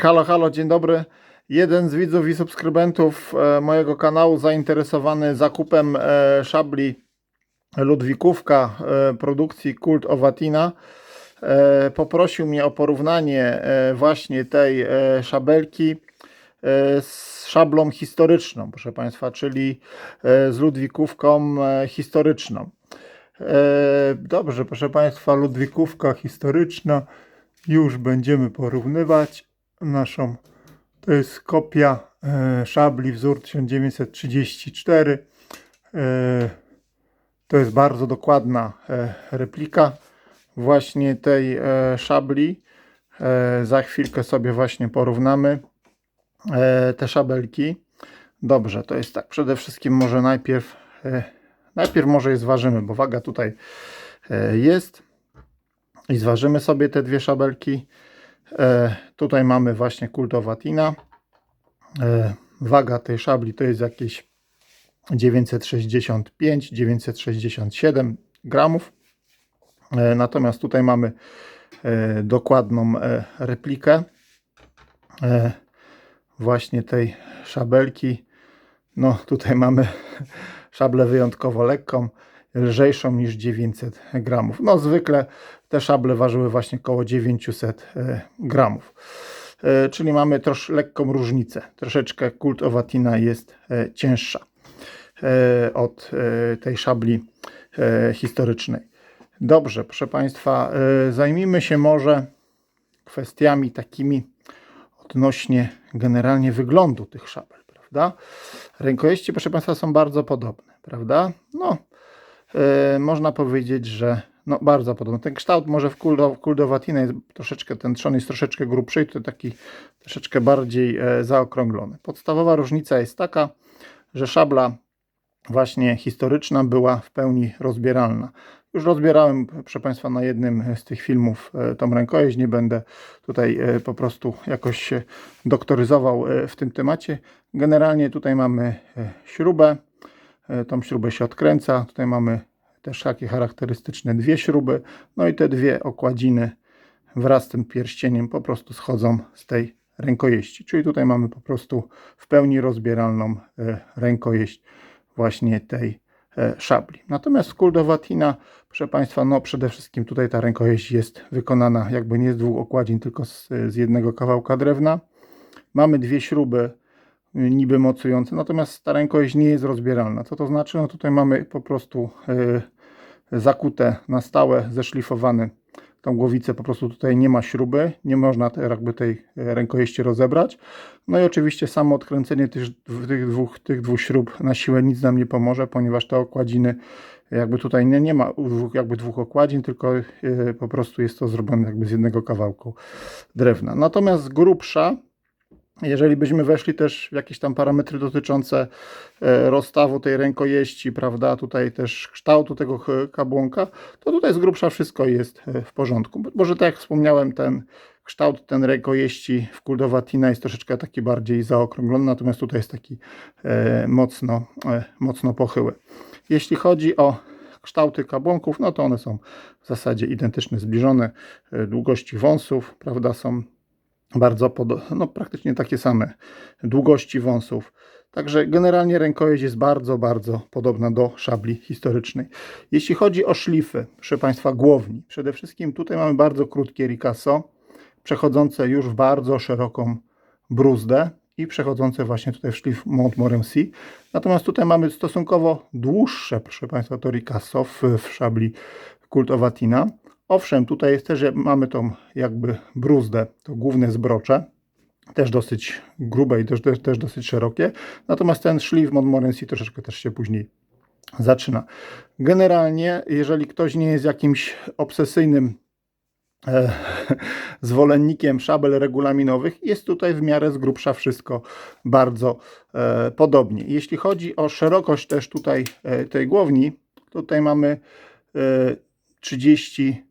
Halo, halo, dzień dobry. Jeden z widzów i subskrybentów e, mojego kanału zainteresowany zakupem e, szabli Ludwikówka e, produkcji Kult Owatina poprosił mnie o porównanie właśnie tej szabelki z szablą historyczną, proszę Państwa, czyli z Ludwikówką historyczną. Dobrze, proszę Państwa, Ludwikówka historyczna. Już będziemy porównywać naszą. To jest kopia e, szabli wzór 1934. E, to jest bardzo dokładna e, replika właśnie tej szabli. Za chwilkę sobie właśnie porównamy te szabelki. Dobrze, to jest tak. Przede wszystkim może najpierw, najpierw może je zważymy, bo waga tutaj jest. I zważymy sobie te dwie szabelki. E, tutaj mamy właśnie kultowatina. E, waga tej szabli to jest jakieś 965-967 gramów. E, natomiast tutaj mamy dokładną replikę właśnie tej szabelki. No tutaj mamy szablę wyjątkowo lekką, lżejszą niż 900 gramów. No zwykle te szable ważyły właśnie około 900 e, gramów. E, Czyli mamy trosz lekką różnicę. Troszeczkę kult owatina jest e, cięższa od tej szabli historycznej. Dobrze, proszę Państwa, zajmijmy się może kwestiami takimi odnośnie generalnie wyglądu tych szabel, prawda? Rękojeści, proszę Państwa, są bardzo podobne, prawda? No, można powiedzieć, że no, bardzo podobny. Ten kształt może w kuldo, kuldowatina jest troszeczkę, ten trzon jest troszeczkę grubszy i to taki troszeczkę bardziej e, zaokrąglony. Podstawowa różnica jest taka, że szabla właśnie historyczna była w pełni rozbieralna. Już rozbierałem, proszę Państwa, na jednym z tych filmów e, tą rękojeść. Nie będę tutaj e, po prostu jakoś się doktoryzował e, w tym temacie. Generalnie tutaj mamy e, śrubę. E, Tą śrubę się odkręca. Tutaj mamy też takie charakterystyczne dwie śruby. No i te dwie okładziny wraz z tym pierścieniem po prostu schodzą z tej rękojeści. Czyli tutaj mamy po prostu w pełni rozbieralną e, rękojeść właśnie tej e, szabli. Natomiast kuldowatina, proszę Państwa, no przede wszystkim tutaj ta rękojeść jest wykonana jakby nie z dwóch okładzin, tylko z, z jednego kawałka drewna. Mamy dwie śruby niby mocujące, natomiast ta rękojeść nie jest rozbieralna. Co to znaczy? No tutaj mamy po prostu y, zakute na stałe, zeszlifowane tą głowicę, po prostu tutaj nie ma śruby, nie można te, jakby tej e, rękojeści rozebrać. No i oczywiście samo odkręcenie tych, tych, dwóch, tych dwóch śrub na siłę nic nam nie pomoże, ponieważ te okładziny jakby tutaj nie, nie ma jakby dwóch okładzin, tylko e, po prostu jest to zrobione jakby z jednego kawałku drewna. Natomiast grubsza, jeżeli byśmy weszli też w jakieś tam parametry dotyczące e, rozstawu tej rękojeści, prawda, tutaj też kształtu tego kabłonka, to tutaj z grubsza wszystko jest e, w porządku. Może tak jak wspomniałem, ten kształt ten rękojeści w Kuldowatina jest troszeczkę taki bardziej zaokrąglony, natomiast tutaj jest taki e, mocno, mocno pochyły. Jeśli chodzi o kształty kabłonków, no to one są w zasadzie identyczne, zbliżone. Długości wąsów, prawda, są bardzo podobne, no praktycznie takie same długości wąsów. Także generalnie rękojeść jest bardzo, bardzo podobna do szabli historycznej. Jeśli chodzi o szlify, proszę Państwa, głowni, przede wszystkim tutaj mamy bardzo krótkie ricasso, przechodzące już w bardzo szeroką bruzdę i przechodzące właśnie tutaj w szlif Montmorency. Natomiast tutaj mamy stosunkowo dłuższe, proszę Państwa, to ricasso w, w szabli Kult Owatina. Owszem, tutaj jest też, mamy tą jakby bruzdę, to główne zbrocze, też dosyć grube i też, też, dosyć szerokie. Natomiast ten szlif Montmorency troszeczkę też się później zaczyna. Generalnie, jeżeli ktoś nie jest jakimś obsesyjnym e, zwolennikiem szabel regulaminowych, jest tutaj w miarę z grubsza wszystko bardzo e, podobnie. Jeśli chodzi o szerokość też tutaj e, tej głowni, tutaj mamy e, 30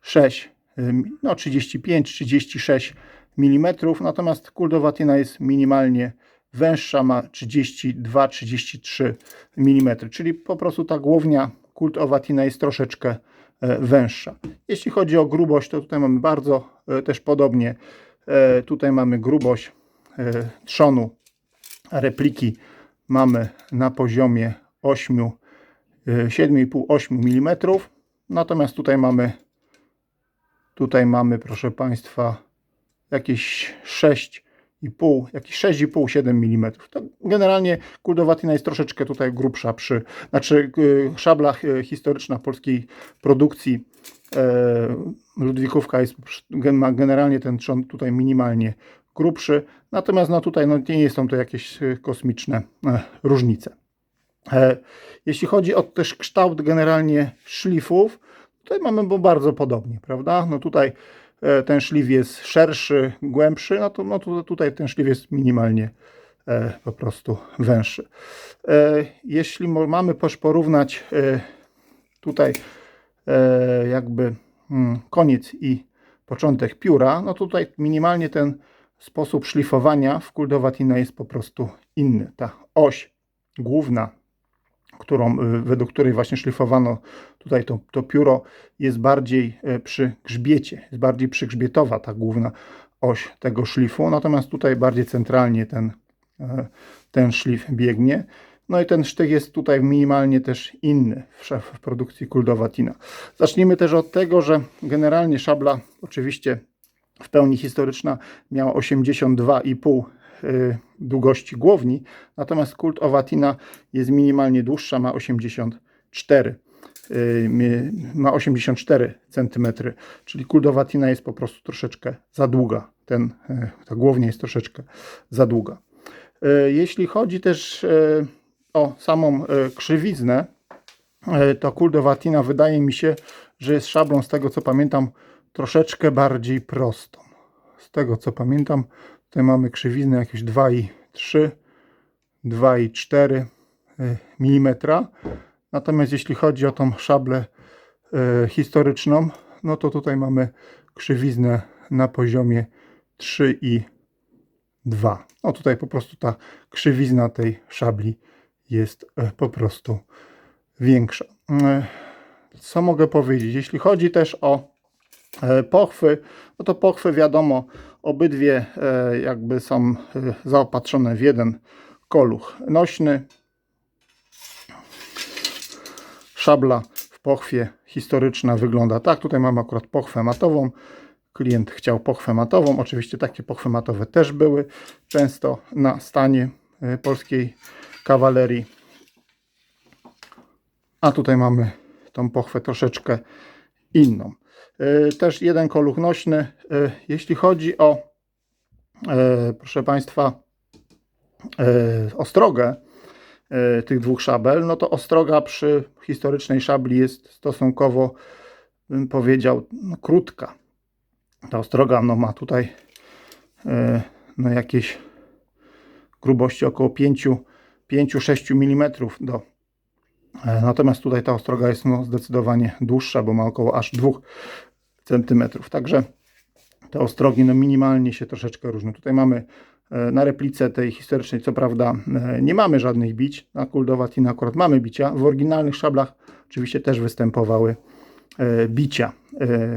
6, y, no 35-36 mm, natomiast kuldowatyna jest minimalnie węższa, ma 32-33 mm, czyli po prostu ta głownia kultowatina jest troszeczkę e, węższa. Jeśli chodzi o grubość, to tutaj mamy bardzo e, też podobnie. E, tutaj mamy grubość trzonu repliki mamy na poziomie 8, 7,5-8 mm. Natomiast tutaj mamy tutaj mamy proszę Państwa jakieś 6,5, jakieś 6,5-7 mm. To generalnie kuldowatina jest troszeczkę tutaj grubsza przy, znaczy y, szabla y, historyczna polskiej produkcji e, Ludwikówka jest ma generalnie ten trzon tutaj minimalnie grubszy, natomiast no tutaj no, nie są to jakieś y, kosmiczne e, różnice. E, Jeśli chodzi o też kształt generalnie szlifów, tutaj mamy bo bardzo podobnie, prawda? No tutaj e, ten szlif jest szerszy, głębszy, no to, no tutaj ten szlif jest minimalnie e, po prostu węższy. Jeśli mamy porównać tutaj jakby mm, koniec i początek pióra, no tutaj minimalnie ten sposób szlifowania w Kuldowatina jest po prostu inny. Ta oś główna, którą, y, według której właśnie szlifowano tutaj to, to pióro, jest bardziej e, przy grzbiecie, jest bardziej przygrzbietowa ta główna oś tego szlifu, natomiast tutaj bardziej centralnie ten, e, ten szlif biegnie. No i ten sztych jest tutaj minimalnie też inny w, produkcji Kuldowatina. Zacznijmy też od tego, że generalnie szabla oczywiście w pełni historyczna miała 82,5 y, długości głowni, natomiast kult Owatina jest minimalnie dłuższa, ma 84 y, ma 84 cm, czyli kult Owatina jest po prostu troszeczkę za długa. Ten, y, ta głownia jest troszeczkę za długa. Y, Jeśli chodzi też y, o samą y, krzywiznę, y, to kult Owatina wydaje mi się, że jest szablą, z tego co pamiętam, troszeczkę bardziej prostą. Z tego co pamiętam, tutaj mamy krzywiznę jakieś 2,3, 2,4 mm. Natomiast jeśli chodzi o tą szablę e, historyczną, no to tutaj mamy krzywiznę na poziomie 3,2. No tutaj po prostu ta krzywizna tej szabli jest e, po prostu większa. E, Co mogę powiedzieć? Jeśli chodzi też o Pochwy, no to pochwy wiadomo, obydwie e, jakby są e, zaopatrzone w jeden koluch nośny. Szabla w pochwie historyczna wygląda tak. Tutaj mamy akurat pochwę matową. Klient chciał pochwę matową. Oczywiście takie pochwy matowe też były często na stanie e, polskiej kawalerii. A tutaj mamy tą pochwę troszeczkę inną. Też jeden koluch nośny. E, Jeśli chodzi o, e, proszę Państwa, e, ostrogę tych dwóch szabel, no to ostroga przy historycznej szabli jest stosunkowo, bym powiedział, krótka. Ta ostroga no, ma tutaj no, jakieś grubości około 5-6 mm do Natomiast tutaj ta ostroga jest no, zdecydowanie dłuższa, bo ma około aż 2 cm. Także te ostrogi no, minimalnie się troszeczkę różnią. Tutaj mamy e, na replice tej historycznej, co prawda e, nie mamy żadnych bić, na Kuldowatina akurat mamy bicia. W oryginalnych szablach oczywiście też występowały e, bicia.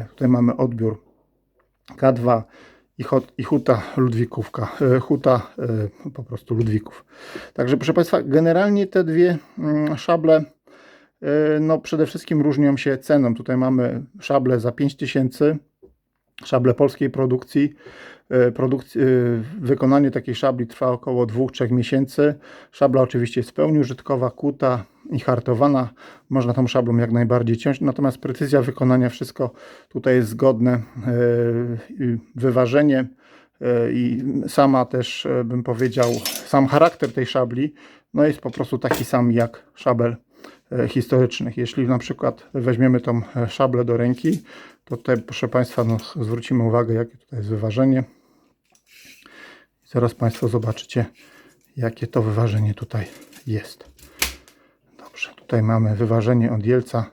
Tutaj mamy odbiór K2 i, i huta Ludwikówka, huta po prostu Ludwików. Także proszę Państwa, generalnie te dwie mm, szable no przede wszystkim różnią się ceną. Tutaj mamy szable za 5000, szable polskiej produkcji. E, Produkcji, e, wykonanie takiej szabli trwa około 2-3 miesięcy. Szabla oczywiście jest w pełni użytkowa, kuta i hartowana. Można tą szablą jak najbardziej ciąć, natomiast precyzja wykonania, wszystko tutaj jest zgodne. E, Wyważenie i sama też bym powiedział, sam charakter tej szabli no jest po prostu taki sam jak szabel historycznych. Jeśli na przykład weźmiemy tą e, szablę do ręki, to tutaj proszę Państwa no, zwrócimy uwagę jakie tutaj jest wyważenie. I zaraz Państwo zobaczycie jakie to wyważenie tutaj jest. Dobrze, tutaj mamy wyważenie od Jelca.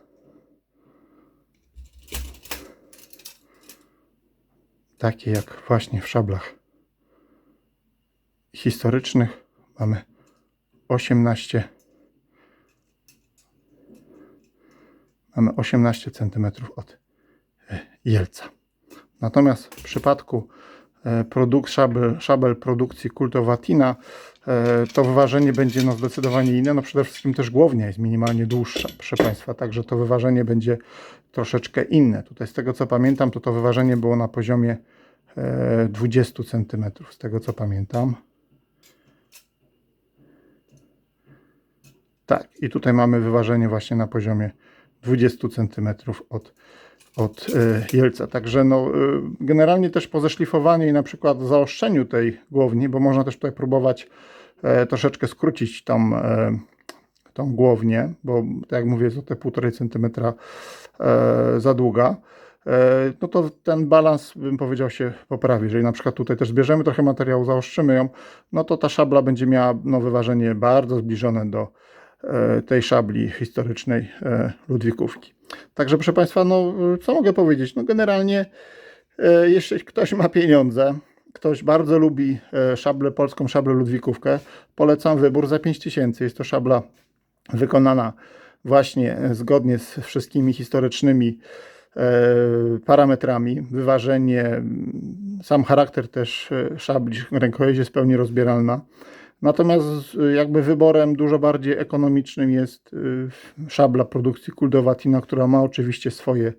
Takie jak właśnie w szablach historycznych mamy 18 mamy 18 cm od e, Jelca. Natomiast w przypadku e, produk, szabel, szabel produkcji Kultowatina, e, to wyważenie będzie no zdecydowanie inne. No przede wszystkim też głownia jest minimalnie dłuższa, proszę Państwa, także to wyważenie będzie troszeczkę inne. Tutaj z tego co pamiętam, to to wyważenie było na poziomie e, 20 cm, z tego co pamiętam. Tak, i tutaj mamy wyważenie właśnie na poziomie 20 cm od, od e, jelca. Także no, e, generalnie też po zeszlifowaniu i na przykład zaostrzeniu tej głowni, bo można też tutaj próbować e, troszeczkę skrócić e, tą głownię, bo tak jak mówię, jest to te 1,5 cm za długa. No to ten balans, bym powiedział, się poprawi. Jeżeli na przykład tutaj też zbierzemy trochę materiału, zaostrzymy ją, no to ta szabla będzie miała no, wyważenie bardzo zbliżone do tej szabli historycznej e, Ludwikówki. Także proszę Państwa, no co mogę powiedzieć? No generalnie, e, jeśli ktoś ma pieniądze, ktoś bardzo lubi e, szablę, polską szablę Ludwikówkę, polecam wybór za 5000. Jest to szabla wykonana właśnie e, zgodnie z wszystkimi historycznymi e, parametrami, wyważenie, sam charakter też e, szabli, rękojeść jest pełni rozbieralna. Natomiast e, jakby wyborem dużo bardziej ekonomicznym jest e, szabla produkcji Kuldowatina, która ma oczywiście swoje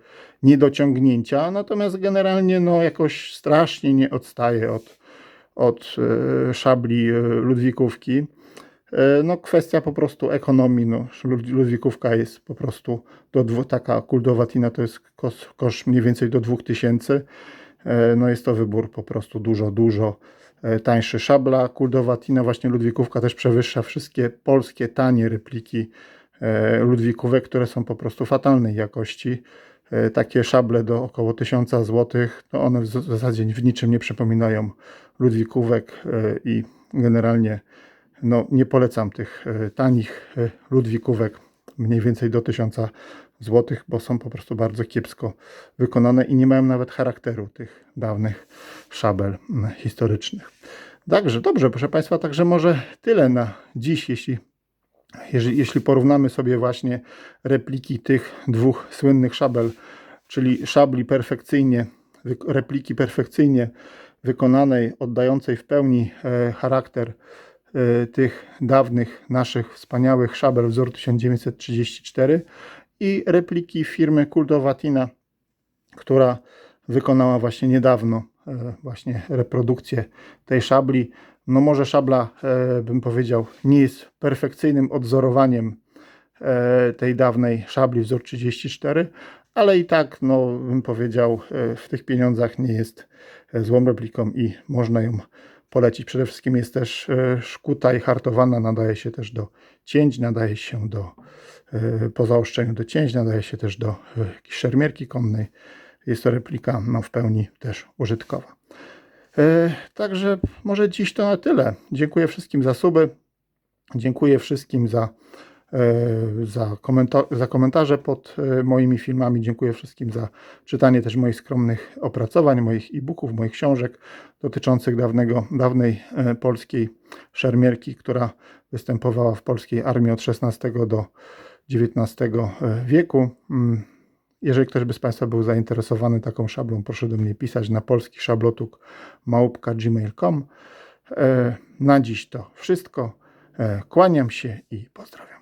niedociągnięcia, natomiast generalnie no jakoś strasznie nie odstaje od, od e, szabli Ludwikówki. No kwestia po prostu ekonomii, no Lud- Ludwikówka jest po prostu do dwu, taka kuldowatina to jest kos, koszt mniej więcej do 2000. E, No jest to wybór po prostu dużo, dużo tańszy. Szabla kuldowatina, właśnie Ludwikówka też przewyższa wszystkie polskie tanie repliki e, Ludwikówek, które są po prostu fatalnej jakości. E, Takie szable do około 1000 zł, to one w zasadzie w niczym nie przypominają Ludwikówek e, i generalnie no, nie polecam tych e, tanich e, Ludwikówek, mniej więcej do 1000 zł, bo są po prostu bardzo kiepsko wykonane i nie mają nawet charakteru tych dawnych szabel m, historycznych. Także dobrze, proszę Państwa, także może tyle na dziś, jeśli, jeśli porównamy sobie właśnie repliki tych dwóch słynnych szabel, czyli szabli perfekcyjnie, repliki perfekcyjnie wykonanej, oddającej w pełni e, charakter tych dawnych naszych wspaniałych szabel wzór 1934 i repliki firmy Kultowatina, która wykonała właśnie niedawno e, właśnie reprodukcję tej szabli. No może szabla, e, bym powiedział, nie jest perfekcyjnym odzorowaniem tej dawnej szabli wzór 34, ale i tak, no bym powiedział, w tych pieniądzach nie jest złą repliką i można ją polecić. Przede wszystkim jest też e, szkuta i hartowana, nadaje się też do cięć, nadaje się do e, po zaoszczeniu do cięć, nadaje się też do e, szermierki konnej. Jest to replika no, w pełni też użytkowa. Także może dziś to na tyle. Dziękuję wszystkim za suby. Dziękuję wszystkim za, za, komenta- za komentarze pod e, moimi filmami. Dziękuję wszystkim za czytanie też moich skromnych opracowań, moich e-booków, moich książek dotyczących dawnego, dawnej e, polskiej szermierki, która występowała w polskiej armii od XVI do XIX wieku. Mm, Jeżeli ktoś by z Państwa był zainteresowany taką szablą, proszę do mnie pisać na polski szablotuk małpka.gmail.com. E, Na dziś to wszystko. E, Kłaniam się i pozdrawiam.